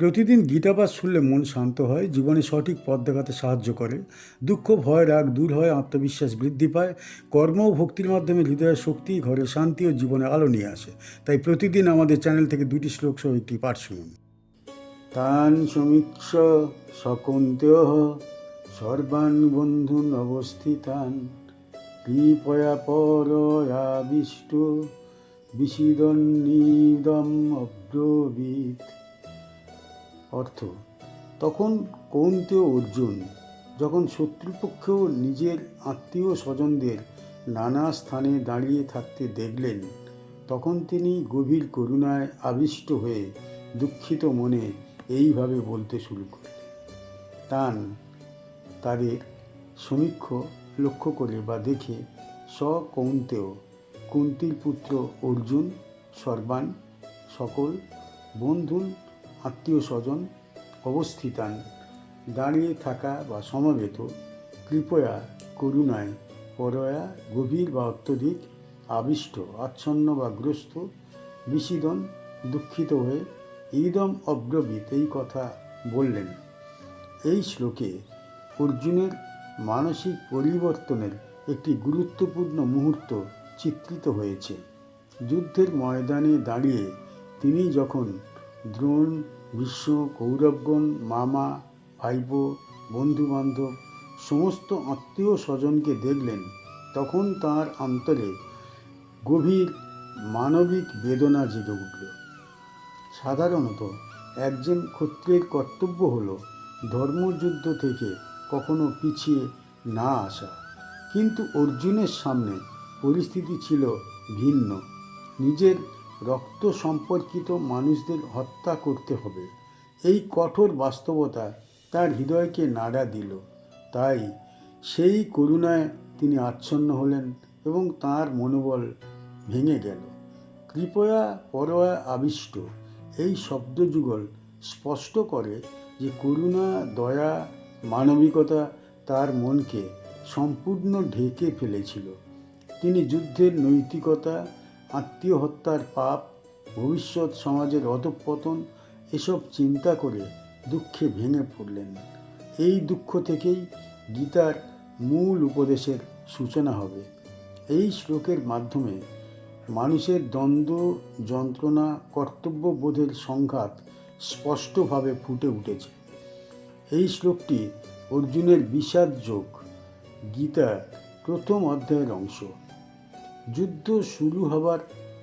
প্রতিদিন গীতাপাঠ শুনলে মন শান্ত হয়, জীবনে সঠিক পথ দেখাতে সাহায্য করে। দুঃখ, ভয়, রাগ দূর হয়, আত্মবিশ্বাস বৃদ্ধি পায়। কর্ম ও ভক্তির মাধ্যমে হৃদয়ের শক্তি, ঘরে শান্তি ও জীবনে আলো নিয়ে আসে। তাই প্রতিদিন আমাদের চ্যানেল থেকে দুটি শ্লোক সহ একটি পাঠ শুনুন। তান সমীক্ষ সকন্তেয় সর্বান বন্ধুন অবস্থিতান কৃপয়া পরয়াবিষ্ট বিশিদন্নিদম অব্রবীত। অর্থ। তখন কৌন্তেয় অর্জুন যখন শত্রুপক্ষেও নিজের আত্মীয় স্বজনদের নানা স্থানে দাঁড়িয়ে থাকতে দেখলেন, তখন তিনি গভীর করুণায় আবিষ্ট হয়ে দুঃখিত মনে এইভাবে বলতে শুরু করলেন, তান তাদের সমীক্ষ লক্ষ্য করে বা দেখে স কৌন্তেয় কুন্তির পুত্র অর্জুন, সর্বান, সকল বন্ধুন আত্মীয় স্বজন অবস্থিতান দাঁড়িয়ে থাকা বা সমবেত, কৃপয়া, করুণায়, পরয়া, গভীর বা অত্যধিক আবিষ্ট, আচ্ছন্ন বা গ্রস্ত বিষিদন দুঃখিত হয়ে ইদম অব্রবীত এই কথা বললেন। এই শ্লোকে অর্জুনের মানসিক পরিবর্তনের একটি গুরুত্বপূর্ণ মুহূর্ত চিত্রিত হয়েছে। যুদ্ধের ময়দানে দাঁড়িয়ে তিনি যখন দ্রোণ, বিশ্ব, কৌরবগণ, মামা, ভাইপো, বন্ধুবান্ধব সমস্ত আত্মীয় স্বজনকে দেখলেন। তখন তার অন্তরে গভীর মানবিক বেদনা জেগে উঠল। সাধারণত একজন ক্ষত্রিয়ের কর্তব্য হল ধর্মযুদ্ধ থেকে কখনো পিছিয়ে না আসা। কিন্তু অর্জুনের সামনে পরিস্থিতি ছিল ভিন্ন। নিজের রক্ত সম্পর্কিত মানুষদের হত্যা করতে হবে। এই কঠোর বাস্তবতা তার হৃদয়কে নাড়া দিল। তাই সেই করুণায় তিনি আচ্ছন্ন হলেন এবং তার মনোবল ভেঙে গেল। কৃপয়া পরয়া আবিষ্ট এই শব্দযুগল স্পষ্ট করে যে করুণা, দয়া, মানবিকতা তার মনকে সম্পূর্ণ ঢেকে ফেলেছিল। তিনি যুদ্ধের নৈতিকতা আত্মীয় হত্যার পাপ, ভবিষ্যৎ সমাজের অধঃপতন, এসব চিন্তা করে দুঃখে ভেঙে পড়লেন। এই দুঃখ থেকেই গীতার মূল উপদেশের সূচনা হবে। এই শ্লোকের মাধ্যমে মানুষের দ্বন্দ্ব, যন্ত্রণা, কর্তব্যবোধের সংঘাত স্পষ্টভাবে ফুটে উঠেছে। এই শ্লোকটি অর্জুনের বিষাদ যোগ গীতার প্রথম অধ্যায়ের অংশ। যুদ্ধ শুরু হবার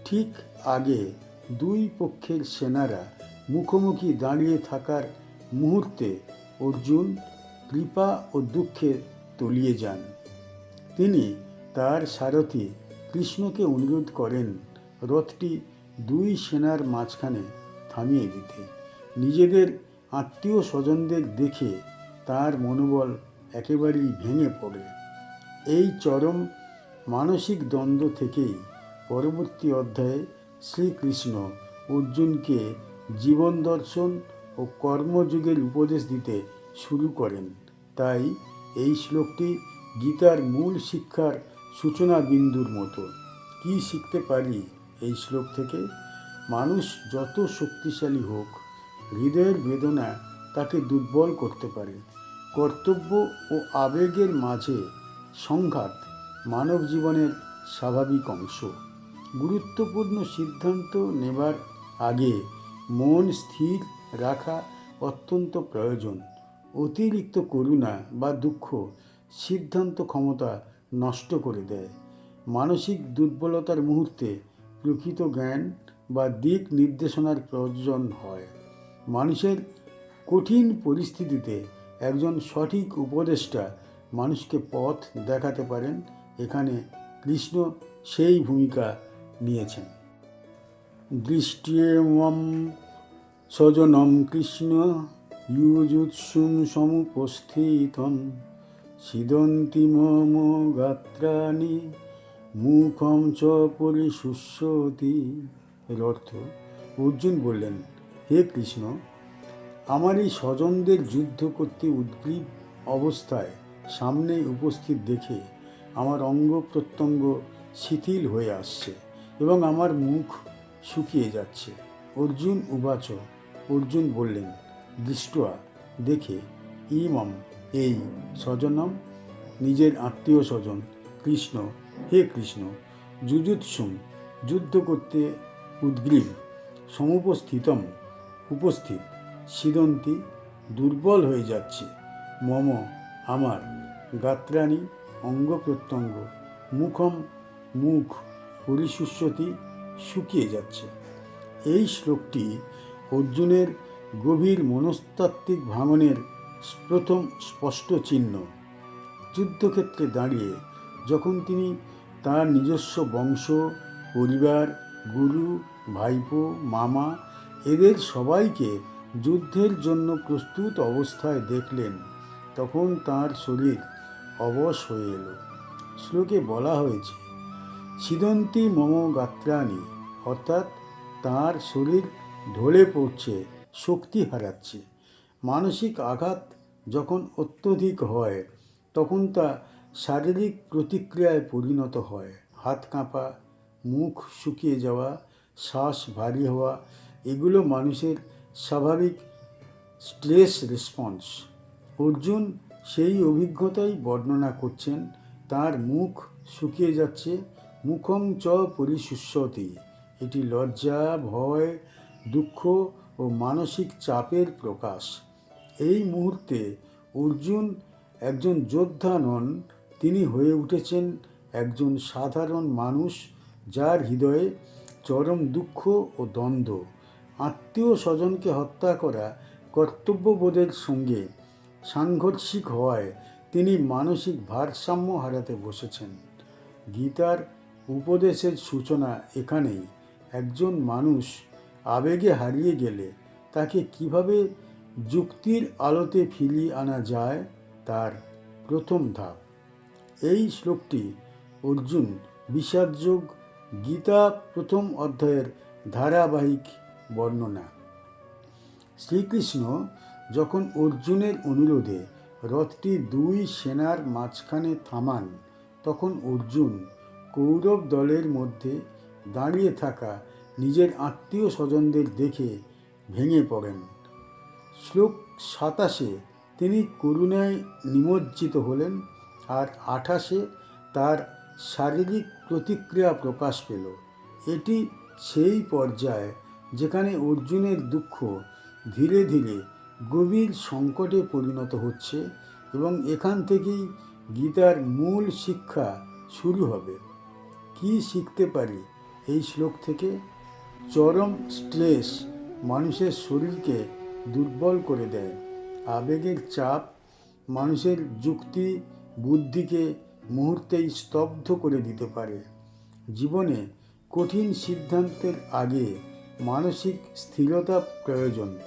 ঠিক আগে দুই পক্ষের সেনারা মুখোমুখি দাঁড়িয়ে থাকার মুহূর্তে অর্জুন কৃপা ও দুঃখে তলিয়ে যান। তিনি তার সারথি কৃষ্ণকে অনুরোধ করেন রথটি দুই সেনার মাঝখানে থামিয়ে দিতে। নিজেদের আত্মীয় স্বজনদের দেখে তার মনোবল একেবারেই ভেঙে পড়ে। এই চরম মানসিক দ্বন্দ্ব থেকেই পরবর্তী অধ্যায়ে শ্রীকৃষ্ণ অর্জুনকে জীবন দর্শন ও কর্মযুগের উপদেশ দিতে শুরু করেন। তাই এই শ্লোকটি গীতার মূল শিক্ষার সূচনা বিন্দুর মতো। কি শিখতে পারি এই শ্লোক থেকে? মানুষ যত শক্তিশালী হোক, হৃদয়ের বেদনা তাকে দুর্বল করতে পারে। কর্তব্য ও আবেগের মাঝে সংঘাত মানব জীবনের স্বাভাবিক অংশ। গুরুত্বপূর্ণ সিদ্ধান্ত নেবার আগে মন স্থির রাখা অত্যন্ত প্রয়োজন। অতিরিক্ত করুণা বা দুঃখ সিদ্ধান্ত ক্ষমতা নষ্ট করে দেয়। মানসিক দুর্বলতার মুহূর্তে প্রকৃত জ্ঞান বা দিক নির্দেশনার প্রয়োজন হয়। মানুষের কঠিন পরিস্থিতিতে একজন সঠিক উপদেষ্টা মানুষকে পথ দেখাতে পারেন এখানে কৃষ্ণ সেই ভূমিকা নিয়েছেন। দৃষ্টিয়ম স্বজনম কৃষ্ণ ইউজুৎসুম সমুপস্থিতম সিদন্তি মম গাত্রাণি মুখম চ পরিশুষ্যতি এর অর্থ অর্জুন বললেন, হে কৃষ্ণ আমার এই স্বজনদের যুদ্ধ করতে উদ্গ্রীব অবস্থায় সামনে উপস্থিত দেখে আমার অঙ্গ প্রত্যঙ্গ শিথিল হয়ে আসছে এবং আমার মুখ শুকিয়ে যাচ্ছে। অর্জুন উবাচ, অর্জুন বললেন দৃষ্টা দেখে, ইমম, এই স্বজনম, নিজের আত্মীয় স্বজন, কৃষ্ণ, হে কৃষ্ণ, যুযুৎসুম, যুদ্ধ করতে উদ্গ্রীব, সমুপস্থিতম, উপস্থিত, সিদন্তি, দুর্বল হয়ে যাচ্ছে, মম, আমার, গাত্রাণী অঙ্গ প্রত্যঙ্গ, মুখম মুখ পরিশুষ্যতি শুকিয়ে যাচ্ছে। এই শ্লোকটি অর্জুনের গভীর মনস্তাত্ত্বিক ভাঙনের প্রথম স্পষ্ট চিহ্ন। যুদ্ধক্ষেত্রে দাঁড়িয়ে যখন তিনি তার নিজস্ব বংশ, পরিবার, গুরু, ভাইপো, মামা, এদের সবাইকে যুদ্ধের জন্য প্রস্তুত অবস্থায় দেখলেন, তখন তার শরীর অবশ হয়ে এলো। শ্লোকে বলা হয়েছে সিদন্তি মম গাত্রাণী, অর্থাৎ তার শরীর ঢলে পড়ছে, শক্তি হারাচ্ছে। মানসিক আঘাত যখন অত্যধিক হয়, তখন তা শারীরিক প্রতিক্রিয়ায় পরিণত হয়। হাত কাঁপা, মুখ শুকিয়ে যাওয়া, শ্বাস ভারী হওয়া, এগুলো মানুষের স্বাভাবিক স্ট্রেস রেসপন্স। অর্জুন সেই অভিজ্ঞতাই বর্ণনা করছেন, তার মুখ শুকিয়ে যাচ্ছে, মুখং চ পরিশুষ্যতি। এটি লজ্জা, ভয়, দুঃখ ও মানসিক চাপের প্রকাশ। এই মুহূর্তে অর্জুন একজন যোদ্ধা নন, তিনি হয়ে উঠেছেন একজন সাধারণ মানুষ যার হৃদয়ে চরম দুঃখ ও দ্বন্দ্ব। আত্মীয় স্বজনকে হত্যা করা কর্তব্যবোধের সঙ্গে সাংঘর্ষিক হওয়ায় তিনি মানসিক ভারসাম্য হারাতে বসেছেন। গীতার উপদেশের সূচনা এখানেই। একজন মানুষ আবেগে হারিয়ে গেলে তাকে কীভাবে যুক্তির আলোতে ফিরিয়ে আনা যায়, তার প্রথম ধাপ। এই শ্লোকটি অর্জুন বিষাদযোগ গীতা প্রথম অধ্যায়ের ধারাবাহিক বর্ণনা। শ্রীকৃষ্ণ যখন অর্জুনের অনুরোধে রথটি দুই সেনার মাঝখানে থামান, তখন অর্জুন কৌরব দলের মধ্যে দাঁড়িয়ে থাকা নিজের আত্মীয় স্বজনদের দেখে ভেঙে পড়েন। শ্লোক সাতাশে তিনি করুণায় নিমজ্জিত হলেন আর আঠাশে তার শারীরিক প্রতিক্রিয়া প্রকাশ পেল। এটি সেই পর্যায় যেখানে অর্জুনের দুঃখ ধীরে ধীরে গভীর সংকটে পরিণত হচ্ছে এবং এখান থেকেই গীতার মূল শিক্ষা শুরু হবে। কি শিখতে পারি এই শ্লোক থেকে? চরম স্ট্রেস মানুষের শরীরকে দুর্বল করে দেয়। আবেগের চাপ মানুষের যুক্তি বুদ্ধিকে মুহূর্তেই স্তব্ধ করে দিতে পারে। জীবনে কঠিন সিদ্ধান্তের আগে মানসিক স্থিরতা প্রয়োজন।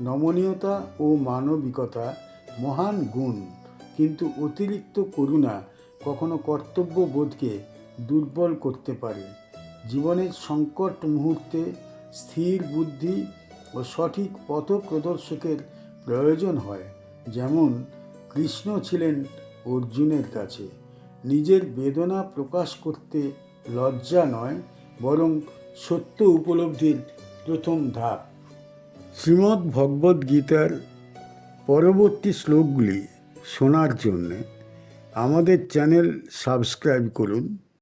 নমনীয়তা ও মানবিকতা মহান গুণ, কিন্তু অতিরিক্ত করুণা কখনো কর্তব্যবোধকে দুর্বল করতে পারে। জীবনের সংকট মুহূর্তে স্থির বুদ্ধি ও সঠিক পথ প্রদর্শকের প্রয়োজন হয়, যেমন কৃষ্ণ ছিলেন অর্জুনের কাছে। নিজের বেদনা প্রকাশ করতে লজ্জা নয়, বরং সত্য উপলব্ধির প্রথম ধাপ। শ্রীমদ্ ভগবদ্ গীতার পরবর্তী শ্লোকগুলি শোনার জন্যে আমাদের চ্যানেল সাবস্ক্রাইব করুন।